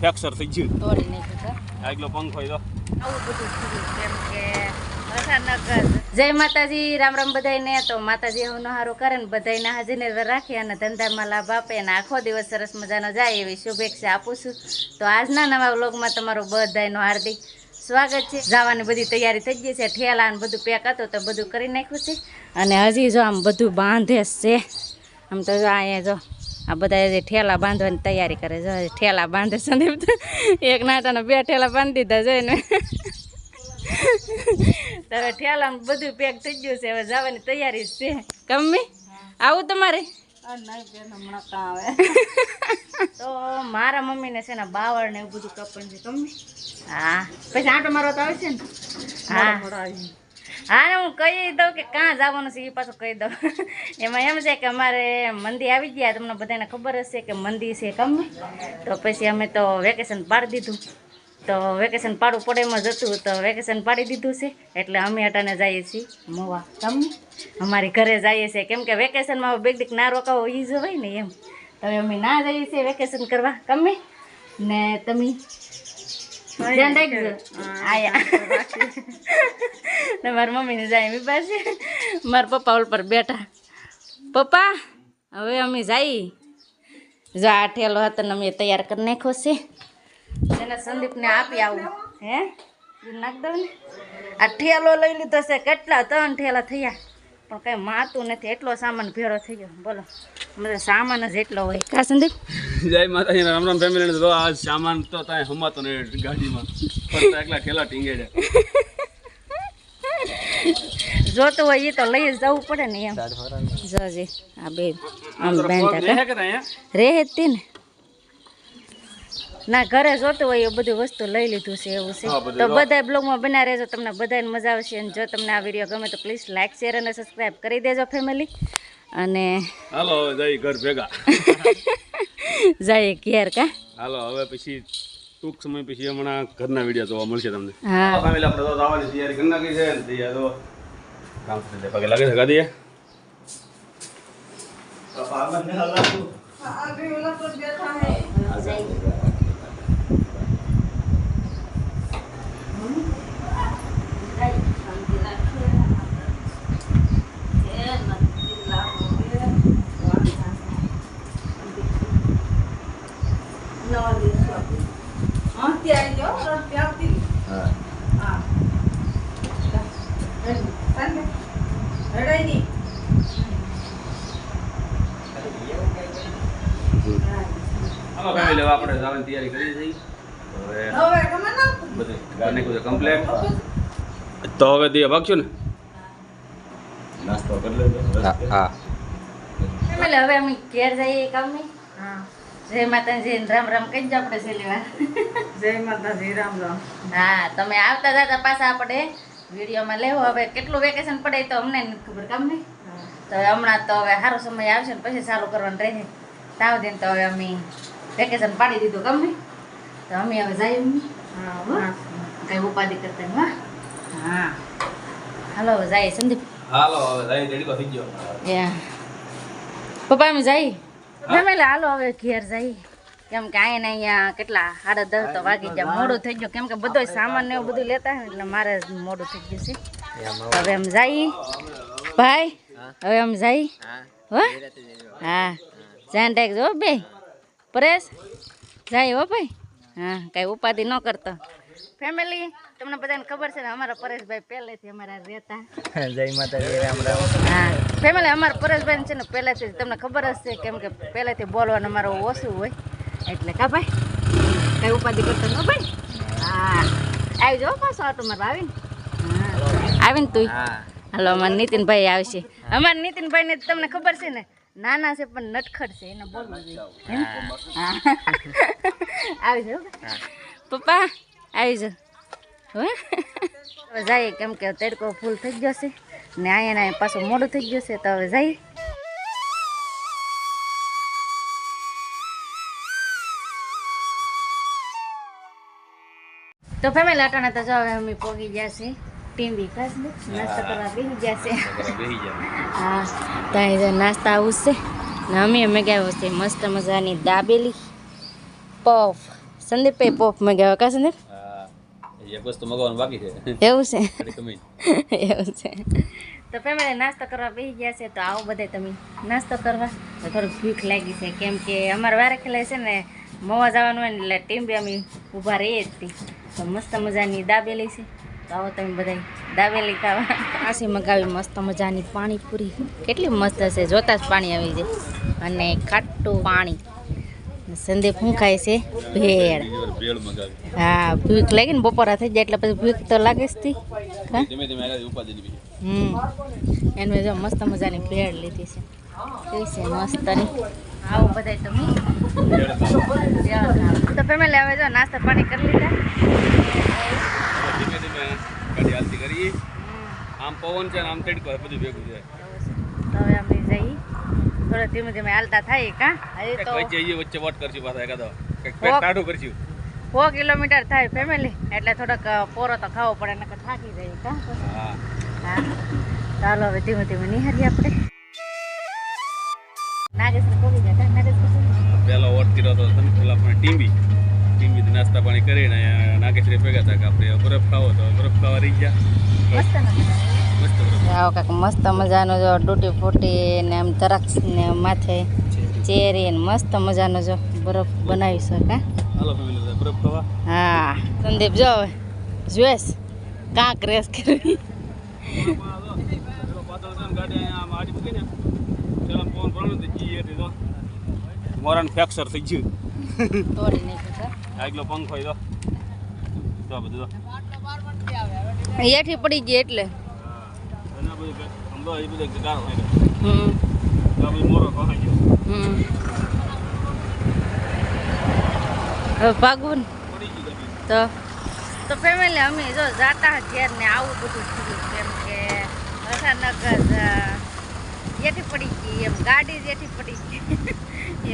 Fracture થઈ ગયું. તોડી નાખ્યું તો આગલો પંખો તો આવું બધું થયું કેમ કે અચાનક જય માતાજી રામ રામ બધાયને. તો માતાજી એવું હારું કરે ને બધાયને હાજરીને રાખી અને ધંધામાં લાભ આપે અને આખો દિવસ સરસ મજાનો જાય એવી શુભેચ્છા આપું છું. તો આજના નવા વ્લોગમાં તમારું બધાનું હાર્દિક સ્વાગત છે. જવાની બધી તૈયારી થઈ ગઈ છે. ઠેલા અને બધું પેક હતું તો બધું કરી નાખ્યું છે. અને હજી જો આમ બધું બાંધે છે. આમ તો જો અહીંયા જો આ બધા ઠેલા બાંધવાની તૈયારી કરે છે. ઠેલા બાંધે સંદીપ એક નાતાના બે ઠેલા બાંધી દીધા જોઈને તારે ઠેલામાં બધું પેક થઈ ગયું છે. હવે જવાની તૈયારી છે. કમ્મી આવું તમારે? તો મારા મમ્મીને છે ને બાવળ ને એવું બધું કપણ છે. કમ્મી હા. પછી આટો મારો તો આવશે ને? હા. હા હું કહી દઉં કે કાં જવાનું છે એ પાછું કહી દઉં. એમાં એમ છે કે અમારે મંદી આવી ગયા, તમને બધાને ખબર હશે કે મંદી છે કમ તો પછી અમે તો વેકેશન પાડી દીધું. તો વેકેશન પાડવું પડે એમાં જ હતું તો વેકેશન પાડી દીધું છે. એટલે અમે અટાને જઈએ છીએ મોવા કમ અમારી ઘરે જઈએ છીએ. કેમ કે વેકેશનમાં બેગ દીક ના રોકાવો એ જ હોય ને એમ. તો અમે ના જઈએ છીએ વેકેશન કરવા કમે ને તમે? આયા મારા મારી મમ્મીને જાય એમી પાસે. મારા પપ્પા ઓલ પર બેઠા. પપ્પા હવે અમે જઈ જો આ ઠેલો હતો ને અમે તૈયાર કરી નાખ્યો છે. એને સંદીપને આપી આવું. હે? નાખ દઉં ને. આ ઠેલો લઈ લીધો છે. કેટલા ત્રણ ઠેલા થયા? પણ કઈ માતું નથી એટલો સામાન ભેળો થઈ ગયો. બોલો મને સામાન જ એટલો હોય. કા સંદીપ? જય માતાજી રામ રામ ફેમિલી તો આ સામાન તો તાય હમાતો ને ગાડીમાં. પણ એકલા ઠેલા ટીંગે જોતું હોય એ તો લઈ જ જવું પડે ને એમ. જોજે આ બે આમ બેન રહે જ તે ને. ના ઘરે જોતું હોય એ બધું વસ્તુ લઈ લીધું છે એવું છે. તો. બધા બ્લોગમાં બના રહેજો તમને બધાને મજા આવશે. અને જો તમને આ વીડિયો ગમે તો પ્લીઝ લાઇક શેર અને સબસ્ક્રાઈબ કરી દેજો ફેમિલી અને હાલો હવે જઈ ઘર ભેગા. જઈએ ઘેર કા? હાલો હવે પછી ટૂંક સમય પછી હમણાં ઘરના વીડિયો જોવા મળશે તમને. હા. ફેમિલી આપણે તો આવવાની તૈયારી કરી નાખી છે. તૈયાર તો કામ કરી દે પગે લાગે છે ગાડીએ. હાલો ફેમિલી હવે આપણે જવાની તૈયારી કરી દઈ હવે બધું કમ્પ્લેટ તો હવે દિયા ભાગશું ને? નાસ્તો કરી લેજો. હા હવે અમે ઘેર જઈએ કામ નહીં જય માતાજી રામ રામ કહી જ આપણે છેલ્લી વાર જય માતાજી રામ રામ. હા તમે આવતા જતા પાછા આપણે વિડીયોમાં લેવો. હવે કેટલું વેકેશન પડે તો અમને નથી ખબર કામ નહીં. તો હવે હમણાં તો હવે સારો સમય આવશે ને પછી ચાલુ કરવાનું રહે. તાવ દિન તો હવે અમે વેકેશન પાડી દીધું કામ નહીં. તો અમે હવે જઈએ મમ્મી. હા હો? કઈ ઉપાધિ કરતા હા? હા. હાલો હવે જઈએ. સંદીપ. હાલો હવે જઈ રેડી થઈ ગયો. એ પપ્પા અમે જઈએ. ફેમિલી હાલો હવે ઘેર જઈ કેમ કે ને અહીંયા કેટલા સાડા દસ તો વાગી જાય મોડું થઈ ગયું. કેમ કે બધો સામાન ને એવું બધું લેતા એટલે મારે મોડું થઈ ગયું છે. હવે એમ જઈએ. ભાઈ હવે એમ જઈ હો? હા. જાન ટેક હો બે પરેશ જાય હો ભાઈ. હા કાંઈ ઉપાધિ ન કરતો. ફેમિલી તમને બધાને ખબર છે ને અમારા પરેશભાઈ પહેલેથી અમારા રહેતા. જય માતાજી રામ રામ. હા ફેમિલી અમારા પરેશભાઈ છે ને પહેલેથી તમને ખબર જ છે કેમ કે પહેલેથી બોલવાનું અમારું ઓછું હોય. એટલે કા ભાઈ? કઈ ઉપાધિ કરતો ન ભાઈ? હા. આવી જાઓ પાછો આટો મારવા આવીને. હા. આવીને તું. હાલો અમારા નીતિનભાઈ આવશે. અમારા નીતિનભાઈને તમને ખબર છે ને નાના છે પણ નટખટ છે એને બોલવું જોઈએ. આવી જાઓ. પપ્પા આવી જાઓ હવે જઈએ કેમ કે તડકો ફૂલ થઈ ગયો છે. ને અહીંયા પાછું મોડું થઈ ગયું છે તો હવે જઈએ તો ફેમિલી અટાણે તો જો હવે અમે પોગી ગયા છે. ટીંબી બી ને નાસ્તા કરવા બેસી ગયા છે. હા ત્યાં અહીં નાસ્તા આવું છે. ને અમે મગાવ્યો છે મસ્ત મજાની દાબેલી પફ. સંદીપભાઈ પફ મગાવ્યો કા સંદીપ? એક વસ્તુ મગાવવાનું બાકી છે એવું છે એવું છે તો ફેમિલી નાસ્તો કરવા બેસી ગયા છે તો આવો બધે તમે નાસ્તો કરવા તો થોડીક ભૂખ લાગી છે કેમ કે અમારે વારે ખેલે છે ને મવા જવાનું હોય ને એટલે ટીમ બી અમે ઊભા રહીએ જ હતી તો મસ્ત મજાની દાબેલી છે તો આવો તમે બધા દાબેલી ખાવા આસી મગાવી મસ્ત મજાની પાણીપુરી કેટલી મસ્ત હશે જોતા જ પાણી આવી જાય અને ખાટું પાણી સંદીપ શું ખાય છે ભેળ. હા ભૂખ લાગી ને બપોરા થઈ જાય એટલે પછી ભૂખ તો લાગે જ હમ. એને જો મસ્ત મજાની ભેળ લીધી છે. કઈ છે મસ્તની? આવો બધાય તમે તો ફેમિલી હવે જો નાસ્તા પાણી કરી લીધા. ધીમે ધીમે ગાડી હાલતી કરીએ આમ પવન છે આમ તેડકો બધું ભેગું જાય તો હવે અમે જઈ થોડા ધીમે ધીમે હાલતા થાય કા? હજી તો વચ્ચે જઈએ વચ્ચે વોટ કરશું પાછા એકાદો પેટ ટાઢું કરશું. સો કિલોમીટર થાય ફેમિલી એટલે થોડોક પોરો તો ખાવો પડે નકર થાકી જાય કા? હા. ચાલો હવે ધીમે ધીમે નિહારીએ આપણે. નાગેશ્વર કોવી ગયા નાગેશ્વર પહેલો વોટ કર્યો હતો તમે પેલા ટીમ્બી ટીમ્બી નાસ્તા પાણી કરીને નાગેશ્વરી ભેગા હતા કે આપણે બરફ ખાવો તો બરફ ખાવા રહી ગયા. મસ્ત આવો કાંક મસ્ત મજાનો જો ડૂટી ફૂટી ને આમ તરાક્ષ ને માથે ચેરી ને મસ્ત મજાનો જો બરફ બનાવી શકા હા. સંદીપ જો હવે જોઈશ કાંક રેસ કરવી જી મોરાનું ફ્રેક્ચર થઈ ગયું. તોડી નાખ્યું આગલો પંખો તો બધું એઠી પડી ગઈ એટલે. ભાગવું તો. તો ફેમિલી અમે જો જાતા ઘેર ને આવું બધું થયું કેમ કે અચાનક જેથી પડી ગઈ, એમ ગાડી જેથી પડી ગઈ.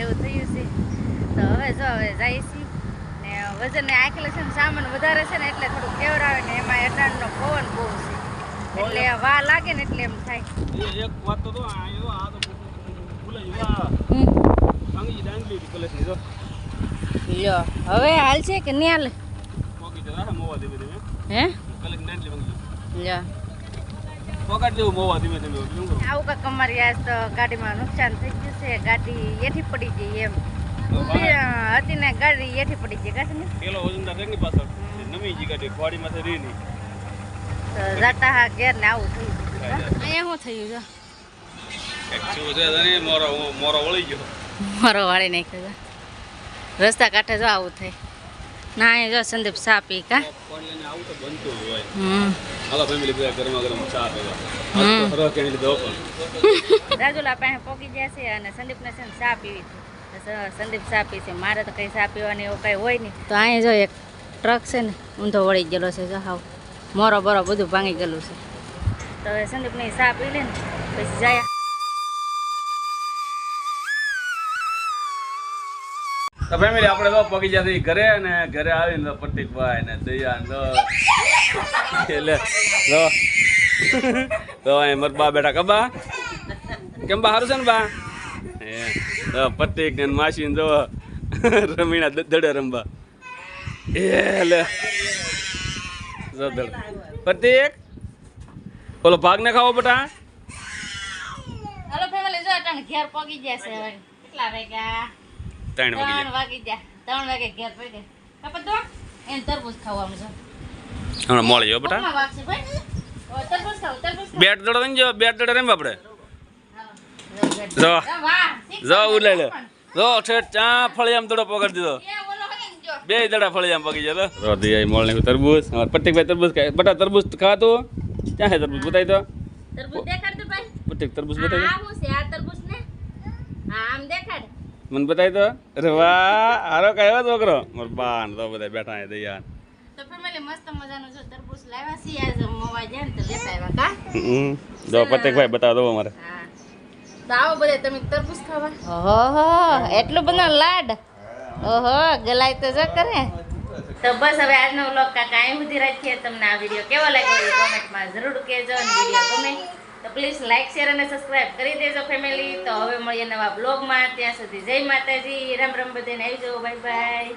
એવું થયું છે. તો હવે જો, હવે જાય છે. ને વજન આખેલું છે ને સામાન વધારે છે ને એટલે થોડું કેવડાવે ને એમાં એટાણનો પવન બહુ છે. એટલે વા લાગે ને એટલે એમ થાય. એક વાત તો તો આયો આ તો લ્યો હવે હાલ છે કે નહીં હાલ? હે? લ્યો. જેવું મોવા ધીમે ધીમે આવું કાંક અમારી આજ તો ગાડીમાં નુકસાન થઈ ગયું છે ગાડી એઠી પડી ગઈ એમ. હતી ને ગાડી એઠી પડી ગઈ ગાડી પેલો વજનદાર રેંગની પાછળ નમી જી ગાડી ખોડીમાંથી રહી નહીં. જાતા હા ઘેર ને આવું થયું. અહીંયા શું થયું જો મોરો મોરો વળી ગયો. મારો વાળી નાખ્યો રસ્તા કાંઠે જો આવું થાય. ના એ જો સંદીપ ચા પી કા. હાલો ફેમિલી બધા ગરમા ગરમ ચા પીવા. કેણી પણ રાજુલા પાસે પોકી ગયા છે અને સંદીપને છે ને ચા પીવી સંદીપ ચા પી છે. મારે તો કંઈ ચા પીવાની એવું કંઈ હોય નહીં. તો અહીંયા જો એક ટ્રક છે ને ઊંધો વળી ગયેલો છે જો હાવ. મોરો બરો બધું ભાંગી ગયેલું છે. તો હવે સંદીપને પી લે ને, પછી જાય. તો ફેમિલી આપણે તો જતી ઘરે અને ઘરે આવીને તો પ્રતિકભાઈ ને દયા ને એટલે તો તો અહીં મારા બા બેઠા કબા કેમ બા સારું છે ને બા? એ પ્રતિક ને માસી ને જો રમીણા દડે રમવા. એ લે જો દડ પ્રતિક બોલો ભાગ ને ખાવો બટા. હાલો ફેમિલી જો અટાણે ઘેર પોગી જશે હવે. કેટલા વાગ્યા? ત્રણ વાગી ત્રણ વાગી ગયા. ત્રણ વાગે ઘેર પડી કપડ દો તરબૂચ ખાવાનું છે હમણાં મળી જાઓ બેટા. તરબૂચ ખાવ તરબૂચ બેટ દડો નહીં જો બેટ દડો રેમ આપણે. હાલો. જો. જો ઉલે લે. જો ઠેઠ ચા ફળિયામ થોડો પકડી દીધો. ને બે દડા આમ પકી જતો રોધી દિયા મોળ ને તરબૂચ. અમાર પ્રતિકભાઈ તરબૂચ ખાય. બટા તરબૂચ ખાતો ક્યાં છે તરબૂચ? બતાવી તો તરબૂચ દેખાડ દે ભાઈ. પ્રતિક તરબૂચ આ બતાવી હું છે? આ તરબૂચ ને? આમ દેખાડ. મને બતાવી તો અરે વાહ હારો કયો છોકરો. મોર બાન તો બધા બેઠા હે દયા તો ફેમિલી મસ્ત મજાનો જો તરબૂચ લાવ્યા છીએ આજ મોવા જાય ને તો લેતા આવ્યા કા? હમ. જો પ્રતિકભાઈ બતાવ દો અમારે. હા. તો આવો બધે તમે તરબૂચ ખાવા. ઓહો એટલું બધું લાડ. ઓહો, ગલાય તો જો કરે. તો બસ હવે આજનો વ્લોગ કાકા અહીં સુધી રાખીએ. તમને આ વીડિયો કેવો લાગ્યો એ કોમેન્ટમાં જરૂર કહેજો અને વીડિયો ગમે તો પ્લીઝ લાઈક શેર અને સબસ્ક્રાઇબ કરી દેજો ફેમિલી તો હવે મળીએ નવા બ્લોગમાં ત્યાં સુધી જય માતાજી. રામ રામ બધાને આવી જાઓ બાય બાય